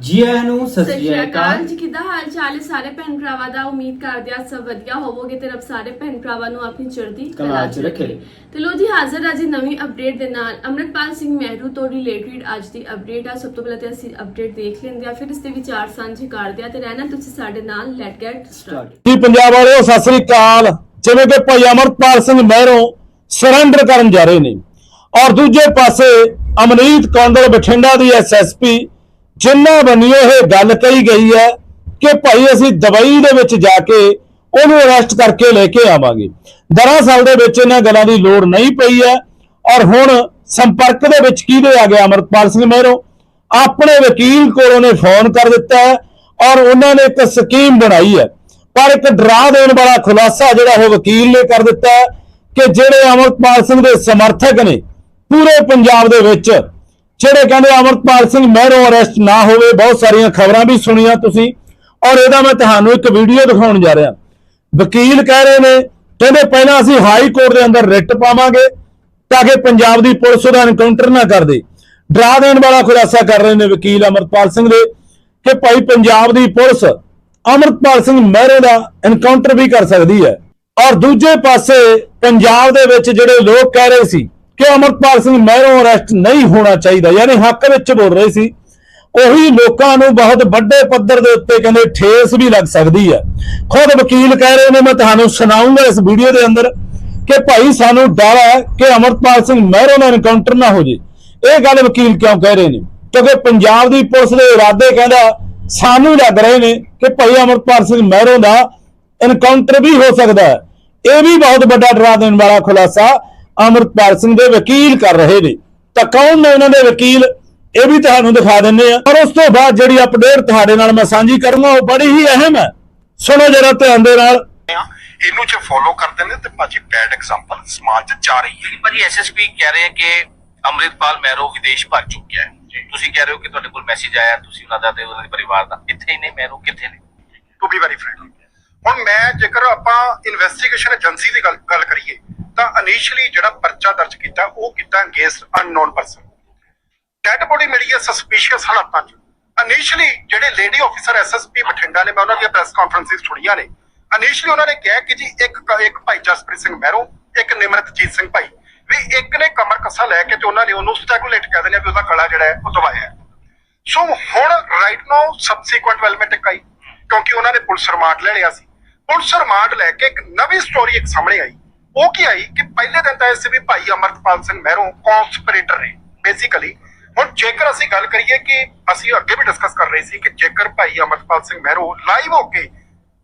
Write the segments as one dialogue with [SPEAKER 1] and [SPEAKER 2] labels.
[SPEAKER 1] ਜੀ ਆਇਆਂ ਨੂੰ ਸਤਿ ਸ਼੍ਰੀ ਅਕਾਲ।
[SPEAKER 2] ਜੀ ਕਿੱਦਾਂ ਹਾਲ ਚਾਲ ਹੈ ਸਾਰੇ ਭੈਣ ਭਰਾਵਾਂ ਦਾ? ਉਮੀਦ ਕਰਦੇ ਆ ਸਭ ਵਧੀਆ ਹੋਵੋਗੇ ਤੇ ਰੱਬ ਸਾਰੇ ਭੈਣ ਭਰਾਵਾਂ ਨੂੰ ਆਪਣੀ ਚੜ੍ਹਦੀ
[SPEAKER 1] ਕਲਾ 'ਚ ਰੱਖੇ।
[SPEAKER 2] ਤੇ ਲੋ ਜੀ ਹਾਜ਼ਰ ਆ ਜੀ ਨਵੀਂ ਅਪਡੇਟ ਦੇ ਨਾਲ। ਅਮਰਿਤਪਾਲ ਸਿੰਘ ਮਹਿਰੂ ਤੋਂ ਰਿਲੇਟਡ ਅੱਜ ਦੀ ਅਪਡੇਟ ਆ। ਸਭ ਤੋਂ ਪਹਿਲਾਂ ਤੇ ਅਸੀਂ ਅਪਡੇਟ ਦੇਖ ਲੈਂਦੇ ਆ ਫਿਰ ਇਸ ਦੇ ਵਿਚਾਰ ਸਾਂਝੇ ਕਰਦੇ ਆ ਤੇ ਰਹਿਣਾ ਤੁਸੀਂ ਸਾਡੇ ਨਾਲ ਲੈਟ ਗੈਟ ਸਟਾਰਟ
[SPEAKER 3] ਜੀ ਪੰਜਾਬ ਵਾਲਿਓ ਸਤਿ ਸ੍ਰੀ ਅਕਾਲ। ਜਿਵੇਂ ਕਿ ਭਾਈ ਅਮਰਪਾਲ ਸਿੰਘ ਮਹਿਰੋਂ ਸਰੈਂਡਰ ਕਰਨ ਜਾ ਰਹੇ ਨੇ। ਔਰ ਦੂਜੇ ਪਾਸੇ ਅਮਨੀਤ ਕੌਂਦਲ ਬਠਿੰਡਾ ਦੀ ਐਸਐਸਪੀ ਜਿੰਨਾ ਬੰਨਿਓ ਇਹ ਗੱਲ ਕਹੀ ਗਈ ਹੈ ਕਿ ਭਾਈ ਅਸੀਂ ਦਵਾਈ ਦੇ ਵਿੱਚ ਜਾ ਕੇ ਉਹਨੂੰ ਅਰੈਸਟ ਕਰਕੇ ਲੈ ਕੇ ਆਵਾਂਗੇ। ਦਰਅਸਲ ਦੇ ਵਿੱਚ ਇਹਨਾਂ ਗੱਲਾਂ ਦੀ ਲੋੜ ਨਹੀਂ ਪਈ ਹੈ ਔਰ ਹੁਣ ਸੰਪਰਕ ਦੇ ਵਿੱਚ ਕਿਹਦੇ ਆ ਗਿਆ ਅਮਰਪਾਲ ਸਿੰਘ ਮਹਿਰੋਂ? ਆਪਣੇ ਵਕੀਲ ਕੋਲ ਉਹਨੇ ਫੋਨ ਕਰ ਦਿੱਤਾ ਹੈ ਔਰ ਉਹਨਾਂ ਨੇ ਇੱਕ ਸਕੀਮ ਬਣਾਈ ਹੈ। ਪਰ ਇੱਕ ਡਰਾ ਦੇਣ ਵਾਲਾ ਖੁਲਾਸਾ ਜਿਹੜਾ ਉਹ ਵਕੀਲ ਨੇ ਕਰ ਦਿੱਤਾ ਕਿ ਜਿਹੜੇ ਅਮਰਪਾਲ ਸਿੰਘ ਦੇ ਸਮਰਥਕ ਨੇ ਪੂਰੇ ਪੰਜਾਬ ਦੇ ਵਿੱਚ ਜਿਹੜੇ ਕਹਿੰਦੇ ਅਮਰਪਾਲ ਸਿੰਘ ਮਹਿਰੋਂ ਅਰੈਸਟ ਨਾ ਹੋਵੇ, ਬਹੁਤ ਸਾਰੀਆਂ ਖਬਰਾਂ ਵੀ ਸੁਣੀਆਂ ਤੁਸੀਂ। ਔਰ ਇਹਦਾ ਮੈਂ ਤੁਹਾਨੂੰ ਇੱਕ ਵੀਡੀਓ ਦਿਖਾਉਣ ਜਾ ਰਿਹਾ। ਵਕੀਲ ਕਹਿ ਰਹੇ ਨੇ, ਕਹਿੰਦੇ ਪਹਿਲਾਂ ਅਸੀਂ ਹਾਈ ਕੋਰਟ ਦੇ ਅੰਦਰ ਰਿਟ ਪਾਵਾਂਗੇ ਤਾਂ ਕਿ ਪੰਜਾਬ ਦੀ ਪੁਲਿਸ ਉਹਦਾ ਐਨਕਾਊਂਟਰ ਨਾ ਕਰਦੇ ਡਰਾ ਦੇਣ ਵਾਲਾ ਖੁਲਾਸਾ ਕਰ ਰਹੇ ਨੇ ਵਕੀਲ ਅਮਰਪਾਲ ਸਿੰਘ ਦੇ ਕਿ ਭਾਈ ਪੰਜਾਬ ਦੀ ਪੁਲਿਸ ਅਮਰਪਾਲ ਸਿੰਘ ਮਹਿਰੇ ਦਾ ਐਨਕਾਊਂਟਰ ਵੀ ਕਰ ਸਕਦੀ ਹੈ। ਔਰ ਦੂਜੇ ਪਾਸੇ ਪੰਜਾਬ ਦੇ ਵਿੱਚ ਜਿਹੜੇ ਲੋਕ ਕਹਿ ਰਹੇ ਸੀ ਕਿ ਅਮਰਪਾਲ ਸਿੰਘ ਮਹਿਰੋਂ ਅਰੈਸਟ ਨਹੀਂ ਹੋਣਾ ਚਾਹੀਦਾ। ਯਾਨੀ ਹੱਕ ਵਿੱਚ ਬੋਲ ਰਹੇ ਸੀ। ਉਹੀ ਲੋਕਾਂ ਨੂੰ ਬਹੁਤ ਵੱਡੇ ਪੱਧਰ ਦੇ ਉੱਤੇ ਕਹਿੰਦੇ ਠੇਸ ਵੀ ਲੱਗ ਸਕਦੀ ਹੈ। ਖੁਦ ਵਕੀਲ ਕਹਿ ਰਹੇ ਨੇ, ਮੈਂ ਤੁਹਾਨੂੰ ਸੁਣਾਉਂਗਾ ਇਸ ਵੀਡੀਓ ਦੇ ਅੰਦਰ ਕਿ ਭਾਈ ਸਾਨੂੰ ਡਰ ਹੈ ਕਿ ਅਮਰਪਾਲ ਸਿੰਘ ਮਹਿਰੋਂ ਦਾ ਐਨਕਾਊਂਟਰ ਨਾ ਹੋ ਜੇ। ਇਹ ਗੱਲ ਵਕੀਲ ਕਿਉਂ ਕਹਿ ਰਹੇ ਨੇ? ਕਿਉਂਕਿ ਪੰਜਾਬ ਦੀ ਪੁਲਿਸ ਦੇ ਇਰਾਦੇ ਕਹਿੰਦਾ, ਸਾਨੂੰ ਲੱਗ ਰਹੇ ਨੇ ਕਿ ਭਾਈ ਅਮਰਪਾਲ ਸਿੰਘ ਮਹਿਰੋਂ ਦਾ ਐਨਕਾਊਂਟਰ ਵੀ ਹੋ ਸਕਦਾ ਹੈ। ਇਹ ਵੀ ਬਹੁਤ ਵੱਡਾ ਡਰਾ ਦੇਣ ਵਾਲਾ ਖੁਲਾਸਾ ਅਮਰਪਾਲ ਸਿੰਘ ਦੇ ਵਕੀਲ ਕਰ ਰਹੇ ਨੇ। ਤਾਂ ਕੌਣ ਨੇ ਇਹਨਾਂ ਦੇ ਵਕੀਲ? ਇਹ ਵੀ ਤੁਹਾਨੂੰ ਦਿਖਾ ਦਿੰਨੇ ਆ ਪਰ ਉਸ ਤੋਂ ਬਾਅਦ ਜਿਹੜੀ ਅਪਡੇਟ ਤੁਹਾਡੇ ਨਾਲ ਮੈਂ ਸਾਂਝੀ ਕਰੂੰਗਾ ਉਹ ਬੜੀ ਹੀ ਅਹਿਮ ਹੈ। ਸੁਣੋ ਜਰਾ ਧਿਆਨ ਦੇ ਨਾਲ।
[SPEAKER 4] ਇਹਨੂੰ ਜੇ ਫੋਲੋ ਕਰਦੇ ਨੇ ਤੇ ਭਾਜੀ ਬੈਡ ਐਗਜ਼ਾਮਪਲ ਸਮਾਜ 'ਚ ਜਾ ਰਹੀ ਹੈ।
[SPEAKER 5] ਭਾਜੀ ਐਸਐਸਪੀ ਕਹਿ ਰਹੇ ਹੈ ਕਿ ਅੰਮ੍ਰਿਤਪਾਲ ਮੈਰੋ ਵਿਦੇਸ਼ ਭੱਜ ਚੁੱਕਿਆ ਹੈ। ਤੁਸੀਂ ਕਹਿ ਰਹੇ ਹੋ ਕਿ ਤੁਹਾਡੇ ਕੋਲ ਮੈਸੇਜ ਆਇਆ ਤੁਸੀਂ ਉਹਨਾਂ ਦਾ ਤੇ ਉਹਨਾਂ ਦੇ ਪਰਿਵਾਰ ਦਾ। ਇੱਥੇ ਹੀ ਨੇ ਮੈਰੋ ਕਿੱਥੇ ਨੇ?
[SPEAKER 4] ਟੂ ਬੀ ਵੈਰੀ ਫ੍ਰੈਂਕ ਹੁਣ ਮੈਂ ਜੇਕਰ ਆਪਾਂ ਇਨਵੈਸਟੀਗੇਸ਼ਨ ਏਜੰਸੀ ਦੀ ਗੱਲ ਗੱਲ ਕਰੀਏ ਤਾਂ ਇਨੀਸ਼ੀਅਲੀ ਜਿਹੜਾ ਪਰਚਾ ਦਰਜ ਕੀਤਾ, ਉਹ ਕੀਤਾ against unknown person dead body ਮਿਲੀ ਹੈ ਸਸਪੀਸ਼ੀਅਸ ਹਾਲਾਤਾਂ 'ਚ। ਇਨੀਸ਼ੀਅਲੀ ਜਿਹੜੇ ਲੇਡੀ ਆਫੀਸਰ ਐਸਐਸਪੀ ਬਠਿੰਡਾ ਨੇ, ਮੈਂ ਉਹਨਾਂ ਦੀਆਂ ਪ੍ਰੈਸ ਕਾਨਫਰੰਸਿਸ ਸੁਣੀਆਂ ਨੇ। ਇਨੀਸ਼ੀਅਲੀ ਉਹਨਾਂ ਨੇ ਕਿਹਾ ਕਿ ਜੀ, ਇੱਕ ਇੱਕ ਭਾਈ ਜਸਪ੍ਰੀਤ ਸਿੰਘ ਮਹਿਰੋ, ਇੱਕ ਨਿਮਰਤਜੀਤ ਸਿੰਘ ਭਾਈ। ਵੀ ਇੱਕ ਨੇ ਕਮਰ ਕੱਸਾ ਲੈ ਕੇ ਤੇ ਉਹਨਾਂ ਨੇ ਉਹਨੂੰ ਸਟੈਗੂਲੇਟ ਕਹਿ ਦਿੰਦੇ ਆ ਵੀ ਉਹਦਾ ਗਲਾ ਜਿਹੜਾ ਹੈ, ਉਹ ਦਬਾਇਆ ਸੋ ਹੁਣ ਰਾਈਟ ਨਾਓ ਸਬਸੀਕੁਐਂਟ ਡਿਵੈਲਪਮੈਂਟ ਆਈ, ਕਿਉਂਕਿ ਉਹਨਾਂ ਨੇ ਪੁਲਿਸ ਰਿਮਾਂਡ ਲੈ ਲਿਆ ਸੀ। ਪੁਲਿਸ ਰਿਮਾਂਡ ਲੈ ਕੇ ਇੱਕ ਨਵੀਂ ਸਟੋਰੀ ਇੱਕ ਸਾਹਮਣੇ ਆਈ। ਉਹ ਕੀ ਆਈ ਕਿ ਪਹਿਲੇ ਦਿਨ ਤਾਂ ਇਹ ਸੀ ਵੀ ਭਾਈ ਅਮਰਤਪਾਲ ਸਿੰਘ ਮਹਿਰੋਂ ਕੌਨਸਪੀਰੇਟਰ ਨੇ। ਬੇਸਿਕਲੀ ਹੁਣ ਜੇਕਰ ਅਸੀਂ ਗੱਲ ਕਰੀਏ ਕਿ ਅਸੀਂ ਅੱਗੇ ਵੀ ਡਿਸਕਸ ਕਰ ਰਹੇ ਸੀ ਕਿ ਜੇਕਰ ਭਾਈ ਅਮਰਤਪਾਲ ਸਿੰਘ ਮਹਿਰੋਂ ਲਾਈਵ ਹੋ ਕੇ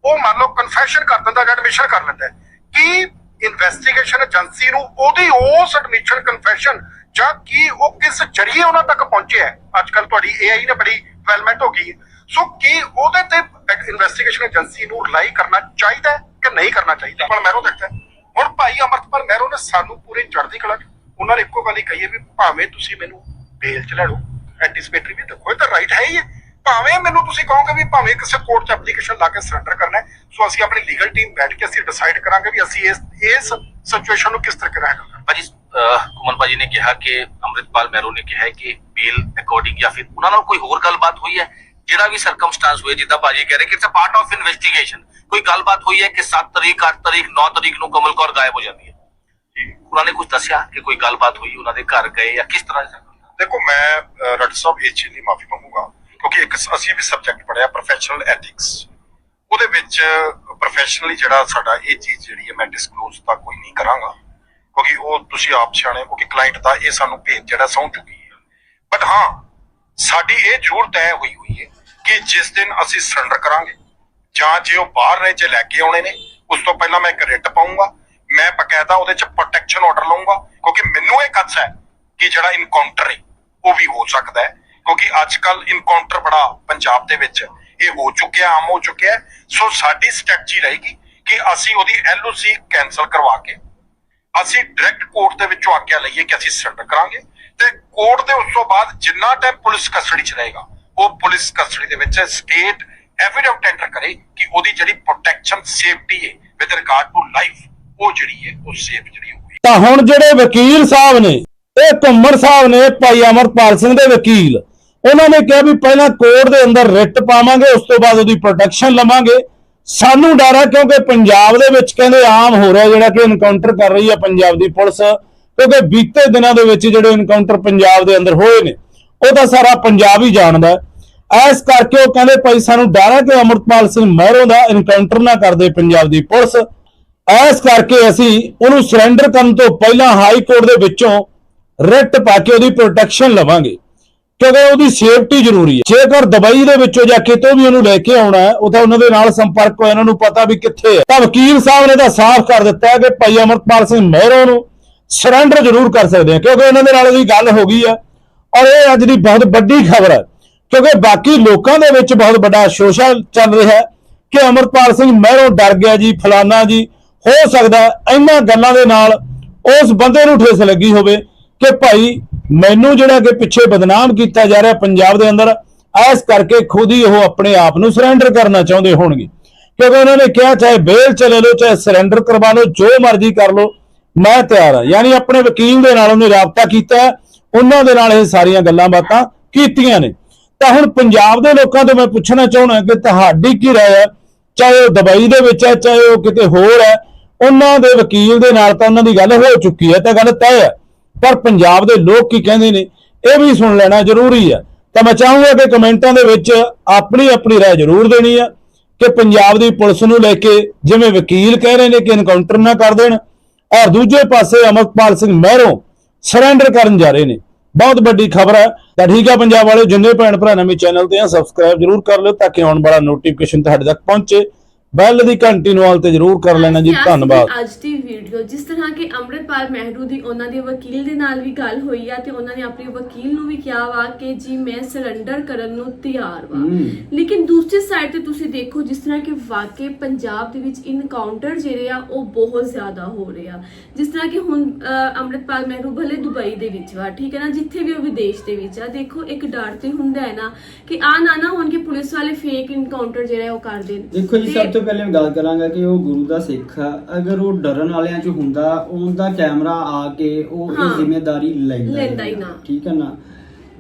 [SPEAKER 4] ਉਹ ਮੰਨ ਲਓ ਕਨਫੈਸ਼ਨ ਕਰ ਦਿੰਦਾ ਜਾਂ ਐਡਮਿਸ਼ਨ ਕਰ ਲੈਂਦਾ, ਕਿ ਇਨਵੈਸਟੀਗੇਸ਼ਨ ਏਜੰਸੀ ਨੂੰ ਉਹਦੀ ਉਸ ਐਡਮਿਸ਼ਨ ਕਨਫੈਸ਼ਨ ਜਾਂ ਕੀ ਉਹ ਕਿਸ ਜਰੀਏ ਉਹਨਾਂ ਤੱਕ ਪਹੁੰਚਿਆ ਅੱਜ ਕੱਲ ਤੁਹਾਡੀ ਏਆਈ ਨੇ ਬੜੀ ਡਿਵੈਲਪਮੈਂਟ ਹੋ ਗਈ ਸੋ ਕੀ ਉਹਦੇ ਤੇ ਇਨਵੈਸਟੀਗੇਸ਼ਨ ਏਜੰਸੀ ਨੂੰ ਰਿਲਾਈ ਕਰਨਾ ਚਾਹੀਦਾ ਕਿ ਨਹੀਂ ਕਰਨਾ ਚਾਹੀਦਾ? ਪਰ ਮਹਿਰੋ ਦੇਖਦਾ ਹੁਣ ਭਾਈ ਅਮਰਤਪਾਲ ਮਹਿਰੋ ਨੇ ਸਾਨੂੰ ਪੂਰੇ ਚੜ੍ਹਦੀ ਕਲਾ ਉਹਨਾਂ ਨੇ ਇੱਕੋ ਗੱਲ ਹੀ ਕਹੀ ਹੈ ਵੀ ਭਾਵੇਂ ਤੁਸੀਂ ਮੈਨੂੰ ਬੇਲ 'ਚ ਲੈ ਲਓ ਐਂਟੀਸਪੇਟਰੀ ਵੀ ਦੇਖੋ, ਇਹ ਤਾਂ ਰਾਈਟ ਹੈ ਹੀ ਹੈ। ਭਾਵੇਂ ਮੈਨੂੰ ਤੁਸੀਂ ਕਹੋਗੇ ਵੀ ਭਾਵੇਂ ਕਿਸੇ ਕੋਰਟ 'ਚ ਐਪਲੀਕੇਸ਼ਨ ਲਾ ਕੇ ਸਰੈਂਡਰ ਕਰਨਾ ਹੈ, ਸੋ ਅਸੀਂ ਆਪਣੀ ਲੀਗਲ ਟੀਮ ਬੈਠ ਕੇ ਅਸੀਂ ਡਿਸਾਈਡ ਕਰਾਂਗੇ ਵੀ ਅਸੀਂ ਇਸ ਇਸ ਸਿਚੁਏਸ਼ਨ ਨੂੰ ਕਿਸ ਤਰੀਕੇ ਨਾਲ ਕਰਨਾ
[SPEAKER 5] ਭਾਜੀ ਕੁਮਨ ਭਾਜੀ ਨੇ ਕਿਹਾ ਕਿ ਅੰਮ੍ਰਿਤਪਾਲ ਮੈਰੋ ਨੇ ਕਿਹਾ ਕਿ ਬੇਲ ਅਕੋਰਡਿੰਗ ਜਾਂ ਫਿਰ ਉਹਨਾਂ ਨਾਲ ਕੋਈ ਹੋਰ ਗੱਲਬਾਤ ਹੋਈ ਹੈ ਜਿਹੜਾ ਵੀ ਸਰਕਮਸਟੈਂਸ ਹੋਏ ਜਿੱਦਾਂ ਭਾਜੀ ਕਹਿ ਰਹੇ ਕਿ it's a part of investigation ਕੋਈ ਗੱਲਬਾਤ ਹੋਈ ਹੈ ਕਿ 7 ਤਰੀਕ 8 ਤਰੀਕ 9 ਤਰੀਕ ਨੂੰ ਕਮਲ ਕੌਰ ਗਾਇਬ ਹੋ ਜਾਂਦੀ ਹੈ? ਉਹਨਾਂ ਨੇ ਕੁਝ ਦੱਸਿਆ ਕਿ ਕੋਈ ਗੱਲਬਾਤ ਹੋਈ ਉਹਨਾਂ ਦੇ ਘਰ ਗਏ ਜਾਂ ਕਿਸ ਤਰ੍ਹਾਂ
[SPEAKER 4] ਦੇਖੋ ਮੈਂ ਰੱਡ ਸਾਹਿਬ ਇਸ ਚੀਜ਼ ਲਈ ਮਾਫੀ ਮੰਗੂਗਾ ਕਿਉਂਕਿ ਇੱਕ ਅਸੀਂ ਵੀ ਸਬਜੈਕਟ ਪੜਿਆ ਪ੍ਰੋਫੈਸ਼ਨਲ ਐਥਿਕਸ ਉਹਦੇ ਵਿੱਚ ਪ੍ਰੋਫੈਸ਼ਨਲੀ ਜਿਹੜਾ ਸਾਡਾ ਇਹ ਚੀਜ਼ ਜਿਹੜੀ ਹੈ ਮੈਂ ਡਿਸਕਲੋਜ਼ ਤਾਂ ਕੋਈ ਨਹੀਂ ਕਰਾਂਗਾ ਕਿਉਂਕਿ ਉਹ ਤੁਸੀਂ ਆਪ ਸਿਆਣੇ ਕਿਉਂਕਿ ਕਲਾਇੰਟ ਦਾ ਇਹ ਸਾਨੂੰ ਭੇਜ ਜਿਹੜਾ ਸੌਂ ਚੁੱਕੀ ਹੈ। ਬਟ ਹਾਂ ਸਾਡੀ ਇਹ ਜ਼ਰੂਰ ਤੈਅ ਹੋਈ ਹੋਈ ਹੈ ਕਿ ਜਿਸ ਦਿਨ ਅਸੀਂ ਸਰੈਂਡਰ ਕਰਾਂਗੇ, ਜਾਂ ਜੇ ਉਹ ਬਾਹਰ ਨੇ ਜੇ ਲੈ ਕੇ ਆਉਣੇ ਨੇ, ਉਸ ਤੋਂ ਪਹਿਲਾਂ ਮੈਂ ਇੱਕ ਰਿਟ ਪਾਉਂਗਾ ਮੈਂ ਬਕਾਇਦਾ ਉਹਦੇ ਚ ਪ੍ਰੋਟੈਕਸ਼ਨ ਆਰਡਰ ਲਵਾਂਗਾ ਕਿਉਂਕਿ ਮੈਨੂੰ ਇਹ ਕੱਚ ਹੈ ਕਿ ਜਿਹੜਾ ਇਨਕਾਊਂਟਰ ਹੈ, ਉਹ ਵੀ ਹੋ ਸਕਦਾ ਹੈ, ਕਿਉਂਕਿ ਅੱਜ ਕੱਲ ਇਨਕਾਊਂਟਰ ਬੜਾ ਪੰਜਾਬ ਦੇ ਵਿੱਚ ਇਹ ਹੋ ਚੁੱਕਿਆ, ਆਮ ਹੋ ਚੁੱਕਿਆ ਸੋ ਸਾਡੀ ਸਟ੍ਰੈਟਜੀ ਰਹੇਗੀ ਕਿ ਅਸੀਂ ਉਹਦੀ ਐਲਓਸੀ ਕੈਨਸਲ ਕਰਵਾ ਕੇ, ਅਸੀਂ ਡਾਇਰੈਕਟ ਕੋਰਟ ਦੇ ਵਿੱਚੋਂ ਆਗਿਆ ਲਈਏ ਕਿ ਅਸੀਂ ਸਰੈਂਡਰ ਕਰਾਂਗੇ ਤੇ ਕੋਰਟ ਦੇ ਉਸ ਤੋਂ ਬਾਅਦ ਜਿੰਨਾ ਟਾਈਮ ਪੁਲਿਸ ਕਸਟਡੀ 'ਚ ਰਹੇਗਾ, ਉਹ ਪੁਲਿਸ ਕਸਟਡੀ ਦੇ ਵਿੱਚ ਸਟੇਟ ਐਫੀਡੈਵਿਟ ਐਂਟਰ ਕਰੇ ਕਿ ਉਹਦੀ ਜਿਹੜੀ ਪ੍ਰੋਟੈਕਸ਼ਨ ਸੇਫਟੀ ਹੈ ਵਿਦ ਰਿਗਾਰਡ ਟੂ ਲਾਈਫ ਉਹ ਜਿਹੜੀ ਹੈ, ਉਹ ਸੇਫ ਜਿਹੜੀ ਹੋਈ
[SPEAKER 3] ਤਾਂ ਹੁਣ ਜਿਹੜੇ ਵਕੀਲ ਸਾਹਿਬ ਨੇ, ਇਹ ਘੁੰਮਣ ਸਾਹਿਬ ਨੇ ਭਾਈ ਅਮਰਪਾਲ ਸਿੰਘ ਦੇ ਵਕੀਲ, ਉਹਨਾਂ ਨੇ ਕਿਹਾ ਵੀ ਪਹਿਲਾਂ ਕੋਰਟ ਦੇ ਅੰਦਰ ਰਿਟ ਪਾਵਾਂਗੇ, ਉਸ ਤੋਂ ਬਾਅਦ ਉਹਦੀ ਪ੍ਰੋਟੈਕਸ਼ਨ ਲਵਾਂਗੇ। ਸਾਨੂੰ ਡਰ ਹੈ ਕਿਉਂਕਿ ਪੰਜਾਬ ਦੇ ਵਿੱਚ ਕਹਿੰਦੇ ਆਮ ਹੋ ਰਿਹਾ ਜਿਹੜਾ ਕਿ ਇਨਕਾਊਂਟਰ ਕਰ ਰਹੀ ਹੈ ਪੰਜਾਬ ਦੀ ਪੁਲਿਸ। ਕਿਉਂਕਿ ਬੀਤੇ ਦਿਨਾਂ ਦੇ ਵਿੱਚ ਜਿਹੜੇ ਇਨਕਾਊਂਟਰ ਪੰਜਾਬ ਦੇ ਅੰਦਰ ਹੋਏ ਨੇ, ਉਹ ਤਾਂ ਸਾਰਾ ਪੰਜਾਬ ਹੀ ਜਾਣਦਾ ਹੈ। ਇਸ ਕਰਕੇ ਉਹ ਕਹਿੰਦੇ ਭਾਈ ਸਾਨੂੰ ਡਰ ਹੈ ਕਿ ਅਮਰਪਾਲ ਸਿੰਘ ਮਹਿਰੋਂ ਦਾ ਇਨਕਾਊਂਟਰ ਨਾ ਕਰਦੇ ਪੰਜਾਬ ਦੀ ਪੁਲਿਸ। ਇਸ ਕਰਕੇ ਅਸੀਂ ਉਹਨੂੰ ਸਰੈਂਡਰ ਕਰਨ ਤੋਂ ਪਹਿਲਾਂ ਹਾਈ ਕੋਰਟ ਦੇ ਵਿੱਚੋਂ ਰਿਟ ਪਾ ਕੇ ਉਹਦੀ ਪ੍ਰੋਟੈਕਸ਼ਨ ਲਵਾਂਗੇ। ਕਿਉਂਕਿ ਉਹਦੀ ਸੇਫਟੀ ਜ਼ਰੂਰੀ ਹੈ। ਜੇਕਰ ਦੁਬਈ ਦੇ ਵਿੱਚੋਂ ਜਾਂ ਕਿਤੋਂ ਵੀ ਉਹਨੂੰ ਲੈ ਕੇ ਆਉਣਾ ਹੈ, ਉਹ ਤਾਂ ਉਹਨਾਂ ਦੇ ਨਾਲ ਸੰਪਰਕ ਹੋਇਆ, ਉਹਨਾਂ ਨੂੰ ਪਤਾ ਵੀ ਕਿੱਥੇ ਹੈ। ਤਾਂ ਵਕੀਲ ਸਾਹਿਬ ਨੇ ਤਾਂ ਸਾਫ਼ ਕਰ ਦਿੱਤਾ ਕਿ ਭਾਈ ਅਮਰਪਾਲ ਸਿੰਘ ਮਹਿਰੋਂ ਨੂੰ ਸਰੈਂਡਰ ਜ਼ਰੂਰ ਕਰ ਸਕਦੇ ਆ ਕਿਉਂਕਿ ਇਹਨਾਂ ਦੇ ਨਾਲ ਉਹਦੀ ਗੱਲ ਹੋ ਗਈ ਹੈ। ਔਰ ਇਹ ਅੱਜ ਦੀ ਬਹੁਤ ਵੱਡੀ ਖਬਰ ਹੈ, ਕਿਉਂਕਿ ਬਾਕੀ ਲੋਕਾਂ ਦੇ ਵਿੱਚ ਬਹੁਤ ਵੱਡਾ ਸ਼ੋਸ਼ਾ ਚੱਲ ਰਿਹਾ ਹੈ ਕਿ ਅਮਰਪਾਲ ਸਿੰਘ ਮਹਿਰੋਂ ਡਰ ਗਿਆ ਜੀ, ਫਲਾਨਾ ਜੀ, ਹੋ ਸਕਦਾ ਇਹਨਾਂ ਗੱਲਾਂ ਦੇ ਨਾਲ ਉਸ ਬੰਦੇ ਨੂੰ ਠੇਸ ਲੱਗੀ ਹੋਵੇ ਕਿ ਭਾਈ ਮੈਨੂੰ ਜਿਹੜਾ ਕਿ ਪਿੱਛੇ ਬਦਨਾਮ ਕੀਤਾ ਜਾ ਰਿਹਾ ਪੰਜਾਬ ਦੇ ਅੰਦਰ ਐਸ ਕਰਕੇ ਖੁਦ ਹੀ ਉਹ ਆਪਣੇ ਆਪ ਨੂੰ ਸਰੈਂਡਰ ਕਰਨਾ ਚਾਹੁੰਦੇ ਹੋਣਗੇ। ਕਿਉਂਕਿ ਉਹਨਾਂ ਨੇ ਕਿਹਾ, ਚਾਹੇ ਬੇਲ ਚਲੇ ਲਓ, ਚਾਹੇ ਸਰੈਂਡਰ ਕਰਵਾ ਲਓ, ਜੋ ਮਰਜ਼ੀ ਕਰ ਲਓ ਮੈਂ ਤਿਆਰ ਹਾਂ ਯਾਨੀ ਆਪਣੇ ਵਕੀਲ ਦੇ ਨਾਲ ਉਹਨੇ ਰਾਬਤਾ ਕੀਤਾ ਹੈ, ਉਹਨਾਂ ਦੇ ਨਾਲ ਇਹ ਸਾਰੀਆਂ ਗੱਲਾਂ ਬਾਤਾਂ ਕੀਤੀਆਂ ਨੇ। ਤਾਂ ਹੁਣ ਪੰਜਾਬ ਦੇ ਲੋਕਾਂ ਤੋਂ ਮੈਂ ਪੁੱਛਣਾ ਚਾਹੁੰਦਾ ਕਿ ਤੁਹਾਡੀ ਕੀ ਰਾਏ ਹੈ ਚਾਹੇ ਉਹ ਦੁਬਈ ਦੇ ਵਿੱਚ ਹੈ ਚਾਹੇ ਉਹ ਕਿਤੇ ਹੋਰ ਹੈ ਉਹਨਾਂ ਦੇ ਵਕੀਲ ਦੇ ਨਾਲ ਤਾਂ ਉਹਨਾਂ ਦੀ ਗੱਲ ਹੋ ਚੁੱਕੀ ਹੈ ਤਾਂ ਗੱਲ ਤੈਅ ਹੈ ਪਰ ਪੰਜਾਬ ਦੇ ਲੋਕ ਕੀ ਕਹਿੰਦੇ ਨੇ? ਇਹ ਵੀ ਸੁਣ ਲੈਣਾ ਜ਼ਰੂਰੀ ਹੈ ਤਾਂ ਮੈਂ ਚਾਹੂੰਗਾ ਕਿ ਕਮੈਂਟਾਂ ਦੇ ਵਿੱਚ ਆਪਣੀ ਆਪਣੀ ਰਾਏ ਜ਼ਰੂਰ ਦੇਣੀ ਹੈ ਕਿ ਪੰਜਾਬ ਦੀ ਪੁਲਿਸ ਨੂੰ ਲੈ ਕੇ ਜਿਵੇਂ ਵਕੀਲ ਕਹਿ ਰਹੇ ਨੇ ਕਿ ਐਨਕਾਊਂਟਰ ਨਾ ਕਰ ਦੇਣ ਔਰ ਦੂਜੇ ਪਾਸੇ ਅਮਰਪਾਲ ਸਿੰਘ ਮਹਿਰੋਂ ਸਰੈਂਡਰ ਕਰਨ ਜਾ ਰਹੇ ਨੇ। ਬਹੁਤ ਵੱਡੀ ਖਬਰ ਹੈ। ਤਾਂ ਠੀਕ ਹੈ ਪੰਜਾਬ ਵਾਲੇ ਜਿੰਨੇ ਭੈਣ ਭਰਾ ਨਵੇਂ ਚੈਨਲ ਤੇ ਆ ਸਬਸਕ੍ਰਾਈਬ ਜਰੂਰ ਕਰ ਲਿਓ ਤਾਂ ਕਿ ਆਉਣ ਵਾਲਾ ਨੋਟੀਫਿਕੇਸ਼ਨ ਤੁਹਾਡੇ ਤੱਕ ਪਹੁੰਚੇ। ਬੈਲ ਦੀ ਘੰਟੀ ਨੂੰ ਆਲ ਤੇ ਜਰੂਰ ਕਰ ਲੈਣਾ ਜੀ ਧੰਨਵਾਦ।
[SPEAKER 2] ਅੱਜ ਦੀ ਵੀਡੀਓ ਜਿਸ ਤਰ੍ਹਾਂ ਕਿ ਅੰਮ੍ਰਿਤਪਾਲ ਮਹਿਰੂ ਦੀ ਉਹਨਾਂ ਦੇ ਵਕੀਲ ਦੇ ਨਾਲ ਵੀ ਗੱਲ ਹੋਈ ਆ ਤੇ ਉਹਨਾਂ ਨੇ ਆਪਣੇ ਵਕੀਲ ਨੂੰ ਵੀ ਕਿਹਾ ਵਾ ਕਿ ਜੀ ਮੈਂ ਸਰੈਂਡਰ ਕਰਨ ਨੂੰ ਤਿਆਰ ਵਾ। ਲੇਕਿਨ ਦੂਸਰੀ ਸਾਈਡ ਤੇ ਤੁਸੀਂ ਦੇਖੋ ਜਿਸ ਤਰ੍ਹਾਂ ਕਿ ਵਾਕਈ ਪੰਜਾਬ ਦੇ ਵਿੱਚ ਇਨਕਾਊਂਟਰ ਜਿਹੜੇ ਆ ਉਹ ਬਹੁਤ ਜ਼ਿਆਦਾ ਹੋ ਰਹੇ ਆ। ਜਿਸ ਤਰ੍ਹਾਂ ਕਿ ਹੁਣ ਅਹ, ਅੰਮ੍ਰਿਤਪਾਲ ਮਹਿਰੂ ਭਲੇ ਦੁਬਈ ਦੇ ਵਿੱਚ ਵਾ ਠੀਕ ਹੈ ਨਾ? ਜਿੱਥੇ ਵੀ ਉਹ ਵਿਦੇਸ਼ ਦੇ ਵਿੱਚ ਆ। ਦੇਖੋ ਇੱਕ ਡਰ ਤੇ ਹੁੰਦਾ ਹੈ ਨਾ ਕਿ ਆ ਨਾ ਨਾ ਹੋਣ ਕਿ ਪੁਲਿਸ ਵਾਲੇ ਫੇਕ ਇਨਕਾਊਂਟਰ ਜਿਹੜਾ ਹੈ ਉਹ ਕਰ ਦੇਣ
[SPEAKER 1] ਦੇਖੋ ਜੀ
[SPEAKER 2] ਤੇ-
[SPEAKER 1] ਸਭ ਤੋਂ ਪਹਿਲੇ ਮੈਂ ਗੱਲ ਕਰਾਂਗਾ ਕਿ ਉਹ ਗੁਰੂ ਦਾ ਸਿੱਖ ਆ। ਅਗਰ ਉਹ ਡਰਨ ਵਾਲਿਆਂ ਚ ਹੁੰਦਾ ਉਹਦਾ ਕੈਮਰਾ ਆ ਕੇ ਉਹ। ਇਹ ਜ਼ਿੰਮੇਵਾਰੀ ਲੈਂਦਾ
[SPEAKER 2] ਲੈਂਦਾ ਹੀ ਨਾ।
[SPEAKER 1] ਠੀਕ ਹੈ ਨਾ?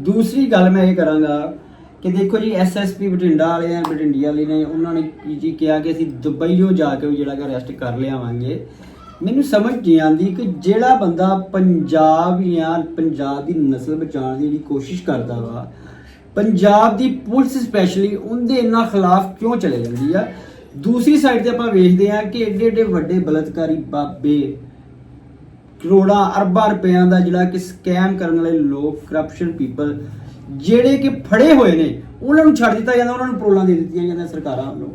[SPEAKER 1] ਦੂਸਰੀ ਗੱਲ ਮੈਂ ਇਹ ਕਰਾਂਗਾ ਕਿ ਦੇਖੋ ਜੀ ਐਸਐਸਪੀ ਬਠਿੰਡਾ ਵਾਲੇ ਆ ਬਠਿੰਡੀਆ ਵਾਲੇ ਨੇ ਉਹਨਾਂ ਨੇ ਕੀ ਜੀ ਕਿਹਾ ਕਿ ਅਸੀਂ ਦੁਬਈੋਂ ਜਾ ਕੇ ਉਹ ਜਿਹੜਾ ਕਿ ਅਰੈਸਟ ਕਰ ਲਿਆਵਾਂਗੇ। ਮੈਨੂੰ ਸਮਝ ਨਹੀਂ ਆਉਂਦੀ ਕਿ ਜਿਹੜਾ ਬੰਦਾ ਪੰਜਾਬ ਜਾਂ ਪੰਜਾਬ ਦੀ ਨਸਲ ਬਚਾਉਣ ਦੀ ਜਿਹੜੀ ਕੋਸ਼ਿਸ਼ ਕਰਦਾ ਵਾ ਪੰਜਾਬ ਦੀ ਪੁਲਿਸ ਸਪੈਸ਼ਲੀ ਉਹਦੇ ਇਹਨਾਂ ਖਿਲਾਫ ਕਿਉਂ ਚਲੇ ਜਾਂਦੀ ਆ? ਦੂਸਰੀ ਸਾਈਡ ਤੇ ਆਪਾਂ ਵੇਖਦੇ ਆ ਕਿ ਏਡੇ ਏਡੇ ਵੱਡੇ ਬਲਤਕਾਰੀ ਬਾਬੇ ਕਰੋੜਾਂ ਅਰਬਾਂ ਰੁਪਇਆਂ ਦਾ ਜਿਹੜਾ ਕਿ ਸਕੈਮ ਕਰਨ ਵਾਲੇ ਲੋਕ ਕਰਪਸ਼ਨ ਪੀਪਲ ਜਿਹੜੇ ਕਿ ਫੜੇ ਹੋਏ ਨੇ, ਉਹਨਾਂ ਨੂੰ ਛੱਡ ਦਿੱਤਾ ਜਾਂਦਾ, ਉਹਨਾਂ ਨੂੰ ਪਰੋਲਾਂ ਦੇ ਦਿੱਤੀਆਂ ਜਾਂਦੀਆਂ ਸਰਕਾਰਾਂ ਵੱਲੋਂ।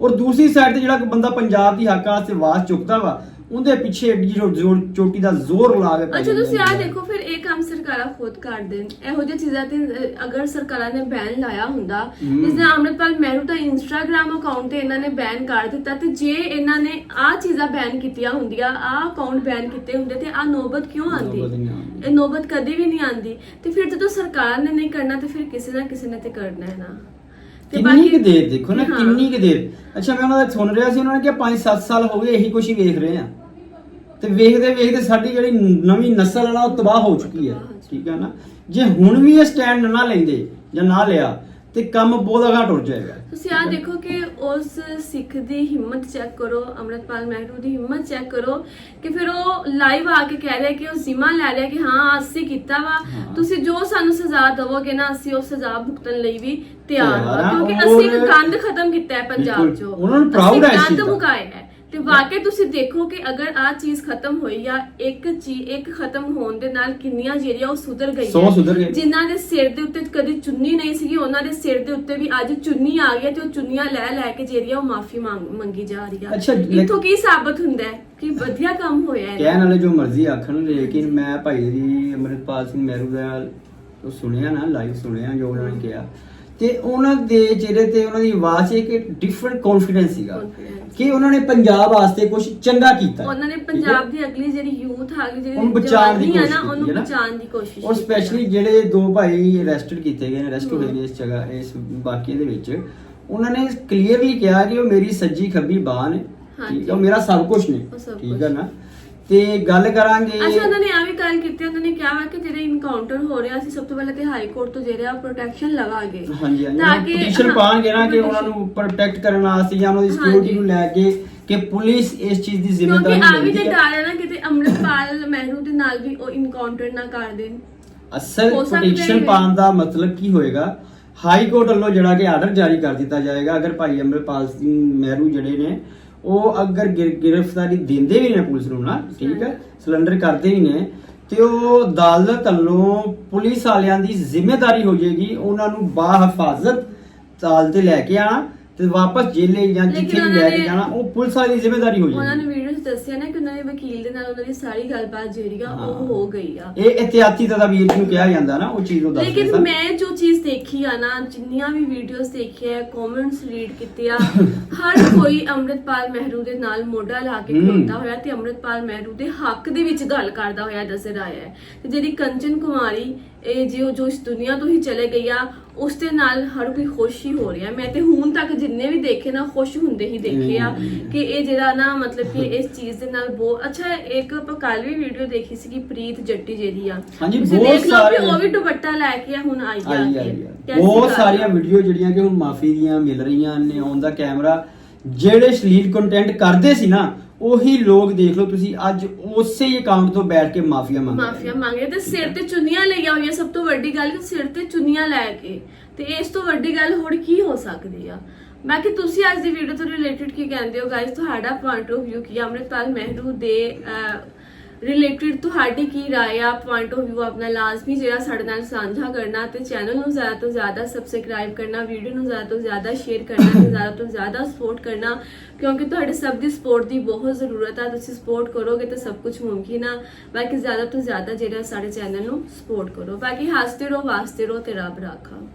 [SPEAKER 1] ਔਰ ਦੂਸਰੀ ਸਾਈਡ ਤੇ ਜਿਹੜਾ ਬੰਦਾ ਪੰਜਾਬ ਦੀ ਹੱਕਾਂ ਵਾਸਤੇ ਆਵਾਜ਼ ਚੁੱਕਦਾ ਵਾ ਉਹਦੇ ਪਿੱਛੇ ਏਡੀ ਜ਼ੋਰ ਚੋਟੀ ਦਾ ਜ਼ੋਰ ਲਾ ਕੇ
[SPEAKER 2] ਅੱਛਾ ਤੁਸੀਂ ਆ
[SPEAKER 1] ਨੇ।
[SPEAKER 2] ਦੇਖੋ ਫਿਰ ਇਹ ਕੰਮ ਸਰਕਾਰਾਂ ਖੁਦ ਕਰ ਦੇਣ ਇਹੋ ਜਿਹੀ ਚੀਜ਼ਾਂ ਤੇ ਅਗਰ ਸਰਕਾਰਾਂ ਨੇ ਬੈਨ ਲਾਇਆ ਹੁੰਦਾ। ਜਿਸ ਨੇ ਅੰਮ੍ਰਿਤਪਾਲ ਮਹਿਰੂ ਦਾ ਇੰਸਟਾਗ੍ਰam ਅਕਾਊਂਟ ਤੇ ਇਹਨਾਂ ਨੇ ਬੈਨ ਕਰ ਦਿੱਤਾ ਤੇ ਜੇ ਇਹਨਾਂ ਨੇ ਆ ਚੀਜ਼ਾਂ ਬੈਨ ਕੀਤੀਆਂ ਹੁੰਦੀਆਂ ਆ ਅਕਾਊਂਟ ਬੈਨ ਕੀਤੇ ਹੁੰਦੇ ਤੇ ਆ ਨੋਬਤ ਕਿਉਂ ਆਂਦੀ। ਇਹ ਨੋਬਤ ਕਦੇ ਵੀ ਨਹੀਂ ਆਂਦੀ ਤੇ ਫਿਰ ਜਦੋਂ ਸਰਕਾਰ ਨੇ ਨਹੀਂ ਕਰਨਾ ਤੇ ਫਿਰ ਕਿਸੇ ਨਾ ਕਿਸੇ ਨੇ ਤੇ ਕਰਨਾ ਹੈ ਨਾ
[SPEAKER 1] ਕਿੰਨੀ ਕੁ ਦੇਰ ਦੇਖੋ ਨਾ
[SPEAKER 2] ਹਾਂ।
[SPEAKER 1] ਕਿੰਨੀ ਕੁ ਦੇਰ। ਅੱਛਾ ਮੈਂ ਉਹਨਾਂ ਦਾ ਸੁਣ ਰਿਹਾ ਸੀ ਉਹਨਾਂ ਨੇ ਕਿਹਾ 5-7 ਸਾਲ ਹੋ ਗਏ ਇਹੀ ਕੁਛ ਹੀ ਵੇਖ ਰਹੇ ਆ। ਤੇ ਵੇਖਦੇ ਵੇਖਦੇ ਸਾਡੀ ਜਿਹੜੀ ਨਵੀਂ ਨਸਲ ਹੈ ਨਾ ਉਹ ਤਬਾਹ ਹੋ ਚੁੱਕੀ ਹੈ ਠੀਕ ਹੈ ਨਾ। ਜੇ ਹੁਣ ਵੀ ਇਹ ਸਟੈਂਡ ਨਾ ਲੈਂਦੇ ਜਾਂ ਨਾ ਲਿਆ ਤੇ ਕੰਮ ਬਹੁਤ ਅਗਾਂਹ ਟੁੱਟ ਜਾਏਗਾ
[SPEAKER 2] ਤੁਸੀਂ ਆ ਦੇਖੋ ਕਿ ਉਸ ਸਿੱਖ ਦੀ ਹਿੰਮਤ ਚੈੱਕ ਕਰੋ ਅਮਰਤਪਾਲ ਮਹਿਰੂ ਦੀ ਹਿੰਮਤ ਚੈੱਕ ਕਰੋ ਕਿ ਫਿਰ ਉਹ ਲਾਈਵ ਆ ਕੇ ਕਹਿ ਰਿਹਾ ਕਿ ਉਹ ਜ਼ਿਮਾ ਲੈ ਰਿਹਾ ਕਿ ਹਾਂ ਅਸੀਂ ਕੀਤਾ ਵਾ
[SPEAKER 1] ਹਾਂ।
[SPEAKER 2] ਤੁਸੀਂ ਜੋ ਸਾਨੂੰ ਸਜ਼ਾ ਦਵੋਗੇ ਨਾ ਅਸੀਂ ਉਹ ਸਜ਼ਾ ਭੁਗਤਣ ਲਈ ਵੀ ਤਿਆਰ ਹਾਂ
[SPEAKER 1] ਹਾਂ,
[SPEAKER 2] ਕਿਉਂਕਿ ਅਸੀਂ ਇੱਕ ਗੰਦ ਖਤਮ ਕੀਤਾ ਹੈ ਪੰਜਾਬ। 'ਚੋਂ
[SPEAKER 1] ਉਹਨਾਂ ਨੂੰ proud ਹੈ ਇਸ ਚੀਜ਼
[SPEAKER 2] ਗੰਦ
[SPEAKER 1] ਦਾ।
[SPEAKER 2] ਮੁਕਾਇਆ ਹੈ ਤੇ ਵਾਕਈ ਤੁਸੀਂ ਦੇਖੋ ਕਿ ਅਗਰ ਆ ਚੀਜ਼ ਖਤਮ ਹੋਈ ਆ ਇੱਕ ਚੀਜ਼ ਇੱਕ ਖਤਮ ਹੋਣ ਦੇ ਨਾਲ ਕਿੰਨੀਆਂ ਜਿਹੜੀਆਂ ਉਹ ਸੁਧਰ ਗਈਆਂ।
[SPEAKER 1] ਸੌ ਸੁਧਰ ਗਏ।
[SPEAKER 2] ਜਿਨ੍ਹਾਂ ਦੇ ਸਿਰ ਦੇ ਉੱਤੇ ਕਦੀ ਚੁੰਨੀ ਨਹੀਂ ਸੀਗੀ ਉਹਨਾਂ ਦੇ ਸਿਰ ਦੇ ਉੱਤੇ ਵੀ ਅੱਜ ਚੁੰਨੀ ਆ ਗਈ ਹੈ ਤੇ ਉਹ ਚੁੰਨੀਆਂ ਲੈ ਲੈ ਕੇ ਜਿਹੜੀ ਆ ਉਹ ਮਾਫੀ ਮੰਗੀ ਜਾ ਰਹੀ ਆ।
[SPEAKER 1] ਅੱਛਾ, ਲੈ-
[SPEAKER 2] ਇਥੋਂ ਕੀ ਸਾਬਤ ਹੁੰਦਾ ਹੈ ਕਿ ਵਧੀਆ ਕੰਮ ਹੋਇਆ ਹੈ?
[SPEAKER 1] ਕਹਿਣ ਵਾਲੇ ਜੋ ਮਰਜ਼ੀ ਆਖਣ ਲੇਕਿਨ ਮੈਂ ਭਾਈ ਦੀ ਅਮਰਿਤਪਾਲ ਸਿੰਘ ਮਹਿਰੂ ਦਾ ਉਹ ਸੁਣਿਆ ਨਾ ਲਾਈਵ ਸੁਣਿਆ ਜੋ ਉਹਨਾਂ ਨੇ ਕਿਹਾ। ਤੇ ਉਹਨਾਂ ਦੇ ਚਿਹਰੇ ਤੇ ਉਹਨਾਂ ਦੀ ਆਵਾਜ਼ 'ਚ ਇੱਕ ਡਿਫਰੈਂਟ ਕੌਨਫੀਡੈਂਸ ਸੀਗਾ
[SPEAKER 2] Confidence।
[SPEAKER 1] ਕਿ ਉਹਨਾਂ ਨੇ ਪੰਜਾਬ ਵਾਸਤੇ ਕੁਝ ਚੰਗਾ ਕੀਤਾ
[SPEAKER 2] ਉਹਨਾਂ ਨੇ
[SPEAKER 1] ਠੀਕ ਹੈ?
[SPEAKER 2] ਪੰਜਾਬ ਦੀ ਅਗਲੀ ਜਿਹੜੀ ਯੂਥ ਆ ਗਈ ਜਿਹੜੀ
[SPEAKER 1] ਉਹਨੂੰ ਬਚਾਉਣ ਦੀ
[SPEAKER 2] ਜਵਾਨੀ ਆ
[SPEAKER 1] ਕੋਸ਼ਿਸ਼
[SPEAKER 2] ਨਾ
[SPEAKER 1] ਕੀਤੀ
[SPEAKER 2] ਉਹਨੂੰ
[SPEAKER 1] ਹੈ ਨਾ।
[SPEAKER 2] ਬਚਾਉਣ ਦੀ ਕੋਸ਼ਿਸ਼
[SPEAKER 1] ਔਰ
[SPEAKER 2] ਕੀਤੀ
[SPEAKER 1] ਸਪੈਸ਼ਲੀ ਜਿਹੜੇ ਦੋ ਭਾਈ ਅਰੈਸਟਡ ਕੀਤੇ ਗਏ ਨੇ ਅਰੈਸਟ ਹੋਏ ਨੇ ਇਸ ਜਗ੍ਹਾ ਇਸ ਵਾਕਿਏ ਦੇ ਵਿੱਚ ਉਹਨਾਂ ਨੇ ਕਲੀਅਰਲੀ ਕਿਹਾ ਕਿ ਉਹ ਮੇਰੀ ਸੱਜੀ ਖੱਬੀ ਬਾਹ ਨੇ
[SPEAKER 2] ਹਾਂਜੀ।
[SPEAKER 1] ਠੀਕ ਹੈ ਉਹ ਮੇਰਾ ਸਭ ਕੁਝ ਨੇ
[SPEAKER 2] ਉਹ ਸਭ
[SPEAKER 1] ਠੀਕ
[SPEAKER 2] ਕੁਛ।
[SPEAKER 1] ਹੈ ਨਾ ਤੇ ਗੱਲ ਕਰਾਂਗੇ।
[SPEAKER 2] ਅੱਛਾ ਉਹਨਾਂ ਨੇ ਆ ਵੀ ਗੱਲ ਕੀਤੀ ਉਹਨਾਂ ਨੇ ਕਿਹਾ ਵਾ ਕਿ ਜਿਹੜੇ ਇਨਕਾਊਂਟਰ ਹੋ ਰਿਹਾ ਸੀ ਸਭ ਤੋਂ ਪਹਿਲਾਂ ਤੇ ਹਾਈ ਕੋਰਟ ਤੋਂ ਜਿਹੜਾ ਪ੍ਰੋਟੈਕਸ਼ਨ ਲਵਾਂਗੇ।
[SPEAKER 1] ਹਾਂਜੀ ਹਾਂਜੀ।
[SPEAKER 2] ਤਾਂ ਕਿ-
[SPEAKER 1] ਪਟੀਸ਼ਨ
[SPEAKER 2] ਹਾਂ,
[SPEAKER 1] ਪਾਣਗੇ ਨਾ ਕਿ ਉਹਨਾਂ ਨੂੰ ਪ੍ਰੋਟੈਕਟ ਕਰਨ ਵਾਸਤੇ ਜਾਂ ਉਹਨਾਂ ਦੀ ਸਿਕਿਉਰਿਟੀ। ਨੂੰ ਲੈ ਕੇ ਕਿ ਪੁਲਿਸ ਇਸ ਚੀਜ਼ ਦੀ
[SPEAKER 2] ਕਿਉਂਕਿ
[SPEAKER 1] ਜ਼ਿੰਮੇਵਾਰੀ
[SPEAKER 2] ਆ ਵੀ
[SPEAKER 1] ਲੈਂਦੀ
[SPEAKER 2] ਤੇ
[SPEAKER 1] ਹੈ।
[SPEAKER 2] ਡਰ ਹੈ ਨਾ ਕਿਤੇ ਅੰਮ੍ਰਿਤਪਾਲ ਮਹਿਰੂ ਦੇ ਨਾਲ ਵੀ ਉਹ ਇਨਕਾਊਂਟਰ ਨਾ ਕਰ ਦੇਣ।
[SPEAKER 1] ਅਸਲ
[SPEAKER 2] ਹੋ ਸਕਦਾ
[SPEAKER 1] ਪਟੀਸ਼ਨ
[SPEAKER 2] ਹੈ।
[SPEAKER 1] ਪਾਉਣ ਦਾ ਮਤਲਬ ਕੀ ਹੋਏਗਾ? ਹਾਈ ਕੋਰਟ ਵੱਲੋਂ ਜਿਹੜਾ ਕਿ ਆਰਡਰ ਜਾਰੀ ਕਰ ਦਿੱਤਾ ਜਾਏਗਾ। ਅਗਰ ਭਾਈ ਅਮਰਪਾਲ ਸਿੰਘ ਮਹਿਰੂ ਜਿਹੜੇ ਨੇ ਉਹ ਅਗਰ ਗਿਰ- ਗ੍ਰਿਫਤਾਰੀ ਦਿੰਦੇ ਵੀ ਨੇ ਪੁਲਿਸ ਨੂੰ ਨਾ ਠੀਕ ਹੈ? ਸਿਲੰਡਰ ਕਰਦੇ ਵੀ ਨੇ ਤੇ ਉਹ ਅਦਾਲਤ ਵੱਲੋਂ ਪੁਲਿਸ ਵਾਲਿਆਂ ਦੀ ਜ਼ਿੰਮੇਵਾਰੀ ਹੋ ਜਾਏਗੀ ਉਹਨਾਂ ਨੂੰ ਬਾਹਫਾਜ਼ਤ ਤਾਲ ਤੇ ਲੈ ਕੇ ਆਣਾ ਤੇ ਵਾਪਸ ਜੇਲੇ ਜਾਂ ਜਿੱਥੇ ਵੀ ਲੈ ਕੇ ਜਾਣਾ ਉਹ ਪੁਲਿਸ ਵਾਲੀ ਦੀ ਜ਼ਿੰਮੇਵਾਰੀ ਹੋ ਜਾਏਗੀ।
[SPEAKER 2] ਦੱਸਿਆ ਨਾ ਕਿ ਉਹਨਾਂ ਦੇ ਵਕੀਲ ਦੇ ਨਾਲ ਉਹਨਾਂ ਦੀ ਸਾਰੀ ਗੱਲਬਾਤ ਜਿਹੜੀ ਆ। ਉਹ ਹੋ ਗਈ ਆ
[SPEAKER 1] ਇਹ ਇhtiyati ਤਦਬੀਰ ਨੂੰ ਕਿਹਾ ਜਾਂਦਾ ਨਾ ਉਹ ਚੀਜ਼ ਉਹ ਦੱਸਦੇ
[SPEAKER 2] ਲੇਕਿਨ ਮੈਂ ਜੋ ਚੀਜ਼ ਦੇਖੀ ਆ ਨਾ ਜਿੰਨੀਆਂ ਵੀ ਵੀਡੀਓਜ਼ ਦੇਖੀਆਂ ਕਮੈਂਟਸ ਰੀਡ ਕੀਤੇ ਆ ਹਰ ਕੋਈ ਅੰਮ੍ਰਿਤਪਾਲ ਮਹਿਰੂ ਦੇ ਨਾਲ ਮੋਢਾ ਲਾ ਕੇ। ਖਲੋਤਾ ਹੋਇਆ ਤੇ ਅੰਮ੍ਰਿਤਪਾਲ ਮਹਿਰੂ ਦੇ ਹੱਕ ਦੇ ਵਿੱਚ ਗੱਲ ਕਰਦਾ ਹੋਇਆ ਨਜ਼ਰ ਆਇਆ ਹੈ ਤੇ ਜਿਹੜੀ ਕੰਚਨ ਕੁਮਾਰੀ ਇਹ ਜੋ ਜੋ ਇਸ ਦੁਨੀਆ ਤੋਂ ਹੀ ਚਲੇ ਗਈ ਆ ਉਸ ਦੇ ਨਾਲ ਹਰ ਕੋਈ ਖੁਸ਼ ਹੀ ਹੋ ਰਿਹਾ ਮੈਂ ਤੇ ਹੁਣ ਤੱਕ ਜਿੰਨੇ ਵੀ ਦੇਖੇ ਨਾ ਖੁਸ਼ ਹੁੰਦੇ ਹੀ ਦੇਖੇ ਆ। ਕਿ ਇਹ ਜਿਹੜਾ ਨਾ ਮਤਲਬ ਕਿ ਇਸ ਚੀਜ਼ ਦੇ ਨਾਲ ਬਹੁਤ ਅੱਛਾ ਇੱਕ ਆਪਾਂ ਕੱਲ ਵੀ ਵੀਡੀਓ ਦੇਖੀ ਸੀ ਕਿ ਪ੍ਰੀਤ ਜੱਟੀ ਜਿਹੜੀ ਆ
[SPEAKER 1] ਹਾਂਜੀ, ਬਹੁਤ
[SPEAKER 2] ਦੇਖ ਲਓ ਕਿ
[SPEAKER 1] ਸਾਰੇ-
[SPEAKER 2] ਉਹ ਵੀ ਦੁਪੱਟਾ ਲੈ ਕੇ ਹੁਣ ਆਈ ਆ
[SPEAKER 1] ਆਈ
[SPEAKER 2] ਕੇ।
[SPEAKER 1] ਆਈ
[SPEAKER 2] ਕੈਸੀ
[SPEAKER 1] ਬਹੁਤ
[SPEAKER 2] ਗੱਲ
[SPEAKER 1] ਸਾਰੀਆਂ। ਵੀਡੀਓ ਜਿਹੜੀਆਂ ਕਿ ਹੁਣ ਮਾਫੀ ਦੀਆਂ ਮਿਲ ਰਹੀਆਂ ਨੇ ਦਾ ਕੈਮਰਾ ਜਿਹੜੇ ਸ਼ਲੀਲ ਕੰਟੈਂਟ ਕਰਦੇ ਸੀ ਨਾ ਉਹੀ ਲੋਕ ਦੇਖ ਲਓ ਤੁਸੀਂ ਅੱਜ ਉਸੇ ਹੀ ਅਕਾਊਂਟ ਤੋਂ ਬੈਠ ਕੇ ਮਾਫੀਆ ਮੰਗ ਰਹੇ
[SPEAKER 2] ਮਾਫੀਆ ਮੰਗੇ ਤੇ ਸਿਰ ਤੇ ਚੁੰਨੀਆਂ ਲਈਆਂ ਹੋਈਆਂ ਸਭ ਤੋਂ ਵੱਡੀ ਗੱਲ ਕਿ ਸਿਰ ਤੇ ਚੁੰਨੀਆਂ ਲੈ ਕੇ ਤੇ ਇਸ ਤੋਂ ਵੱਡੀ ਗੱਲ ਹੋਰ ਕੀ ਹੋ ਸਕਦੀ ਆ? ਬਾਕੀ ਤੁਸੀਂ ਅੱਜ ਦੀ ਵੀਡੀਓ ਤੋਂ ਰਿਲੇਟਡ ਕੀ ਕਹਿੰਦੇ ਹੋ? ਗਾਇਸ ਤੁਹਾਡਾ ਪੁਆਇੰਟ ਆਫ View ਕੀ ਆ? ਅੰਮ੍ਰਿਤਪਾਲ ਮਹਿਰੂ ਦੇ ਰਿਲੇਟਡ ਤੁਹਾਡੀ ਕੀ ਰਾਏ ਆ ਪੁਆਇੰਟ ਆਫ View ਆਪਣਾ ਲਾਜ਼ਮੀ ਜਿਹੜਾ ਸਾਡੇ ਨਾਲ ਸਾਂਝਾ ਕਰਨਾ ਤੇ ਚੈਨਲ ਨੂੰ ਜ਼ਿਆਦਾ ਤੋਂ ਜ਼ਿਆਦਾ ਸਬਸਕ੍ਰਾਈਬ ਕਰਨਾ ਵੀਡੀਓ ਨੂੰ ਜ਼ਿਆਦਾ ਤੋਂ ਜ਼ਿਆਦਾ ਸ਼ੇਅਰ ਕਰਨਾ ਤੇ ਜ਼ਿਆਦਾ ਤੋਂ ਜ਼ਿਆਦਾ ਸਪੋਰਟ ਕਰਨਾ, ਕਿਉਂਕਿ ਤੁਹਾਡੇ ਸਭ ਦੀ ਸਪੋਰਟ ਦੀ ਬਹੁਤ ਜ਼ਰੂਰਤ ਆ। ਤੁਸੀਂ ਸਪੋਰਟ ਕਰੋਗੇ ਤਾਂ ਸਭ ਕੁਝ ਮੁਮਕਿਨ ਆ। ਬਾਕੀ ਜ਼ਿਆਦਾ ਤੋਂ ਜ਼ਿਆਦਾ ਜਿਹੜਾ ਸਾਡੇ ਚੈਨਲ ਨੂੰ ਸਪੋਰਟ ਕਰੋ। ਬਾਕੀ ਹੱਸਦੇ ਰਹੋ ਵਾਸਤੇ ਰਹੋ ਤੇ ਰੱਬ ਰਾਖਾ।